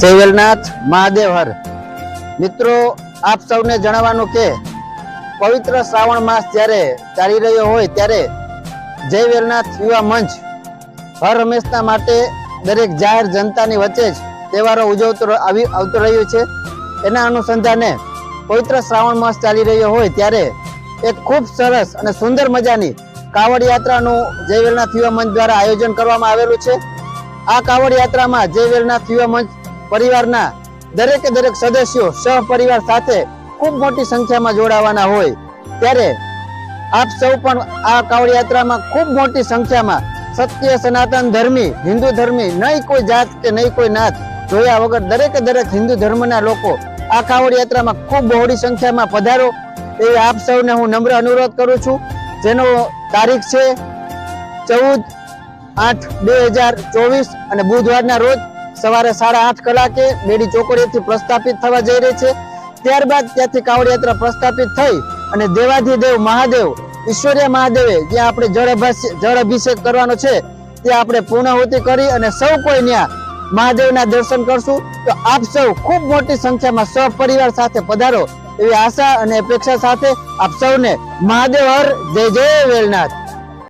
જય વેલનાથ મહાદેવ હર મિત્રો, આપ સૌને જણાવવાનું કે પવિત્ર શ્રાવણ માસ જ્યારે ચાલી રહ્યો હોય ત્યારે જયવેલનાથ યુવા મંચ હર હંમેશના માટે દરેક જાહેર જનતાની વચ્ચે જ તહેવારો ઉજવતો આવી, આવતો રહ્યું છે. એના અનુસંધાને પવિત્ર શ્રાવણ માસ ચાલી રહ્યો હોય ત્યારે એક ખૂબ સરસ અને સુંદર મજાની કાવડ યાત્રાનું જયવેલનાથ યુવા મંચ દ્વારા આયોજન કરવામાં આવેલું છે. આ કાવડ યાત્રામાં જય વેલનાથ યુવા મંચ પરિવારના દરેકે દરેક સદસ્યો, સહપરિવાર સાથે ખૂબ મોટી સંખ્યામાં જોડાવાના હોય, ત્યારે આપ સૌ પણ આ કાવડ યાત્રામાં ખૂબ મોટી સંખ્યામાં સત્ય, સનાતન ધર્મી, હિન્દુ ધર્મી, નહીં કોઈ જાત કે નહીં કોઈ નાત જોયા વગર દરેકે દરેક હિન્દુ ધર્મના લોકો આ કાવડ યાત્રામાં ખૂબ બહોળી સંખ્યામાં પધારો, એ આપ સૌને હું નમ્ર અનુરોધ કરું છું. જેનો તારીખ છે ચૌદ આઠ બે હજાર ચોવીસ અને બુધવારના રોજ સવારે સાડા આઠ કલાકે બેડી ચોકડીથી પ્રસ્થાપિત થવા જઈ રહી છે. ત્યારબાદ ત્યાંથી કાવડ યાત્રા પ્રસ્થાપિત થઈ અને દેવાધિદેવ મહાદેવ, ઈશ્વરીય મહાદેવે જ્યાં આપણે જળ જળ અભિષેક કરવાનો છે, ત્યાં આપણે પૂર્ણાહુતિ કરી અને સૌ કોઈ ત્યાં મહાદેવના દર્શન કરશું. તો આપ સૌ ખૂબ મોટી સંખ્યામાં સહપરિવાર સાથે પધારો એવી આશા અને અપેક્ષા સાથે આપ સૌને મહાદેવ હર, જય જય વેલનાથ.